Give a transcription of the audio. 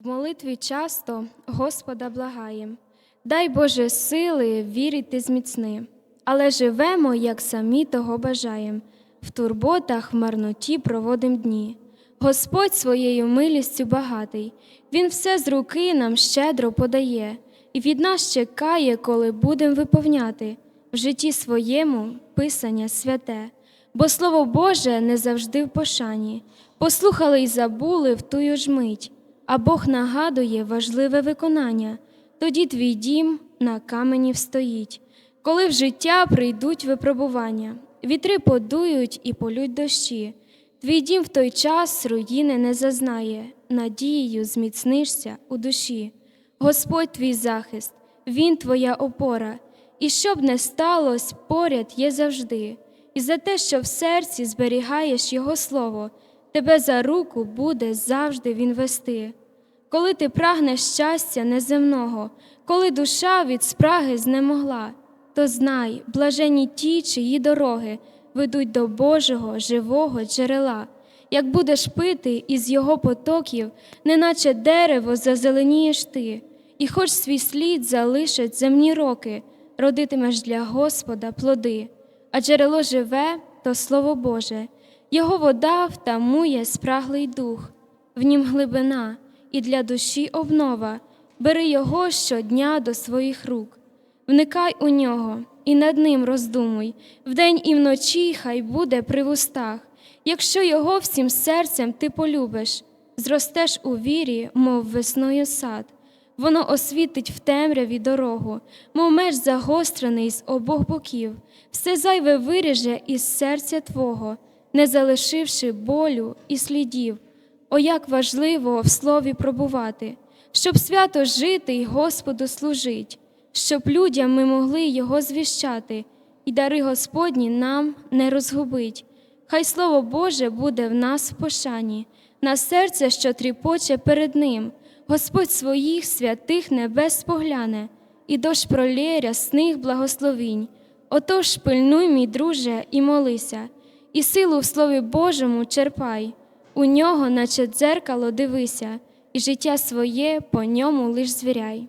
В молитві часто Господа благаєм, дай Боже сили вірити зміцни, але живемо, як самі того бажаєм, в турботах, в марноті проводим дні. Господь своєю милістю багатий, Він все з руки нам щедро подає, і від нас чекає, коли будем виповняти. В житті своєму Писання святе, бо Слово Боже не завжди в пошані, послухали й забули в тую ж мить, а Бог нагадує важливе виконання, тоді твій дім на камені встоїть. Коли в життя прийдуть випробування, вітри подують і полють дощі, твій дім в той час руїни не зазнає, надією зміцнишся у душі. Господь твій захист, Він твоя опора, і щоб не сталося, поряд є завжди, і за те, що в серці зберігаєш Його слово, тебе за руку буде завжди Він вести. Коли ти прагнеш щастя неземного, коли душа від спраги знемогла, то знай, блажені ті, чиї дороги ведуть до Божого живого джерела. Як будеш пити із його потоків, неначе дерево зазеленієш ти, і хоч свій слід залишать земні роки, родитимеш для Господа плоди, а джерело живе то Слово Боже, його вода втамує спраглий дух, в нім глибина і для душі обнова, бери його щодня до своїх рук, вникай у нього і над ним роздумуй, вдень і вночі хай буде при вустах. Якщо його всім серцем ти полюбиш, зростеш у вірі, мов весною сад, воно освітить в темряві дорогу, мов меч загострений з обох боків, все зайве виріже із серця Твого, не залишивши болю і слідів. О, як важливо в слові пробувати, щоб свято жити й Господу служить, щоб людям ми могли Його звіщати, і дари Господні нам не розгубить. Хай Слово Боже буде в нас в пошані, на серце, що тріпоче перед Ним, Господь своїх святих небес спогляне, і дощ пролє рясних благословінь. Отож пильнуй, мій друже, і молися, і силу в Слові Божому черпай. У нього, наче дзеркало, дивися, і життя своє по ньому лиш звіряй.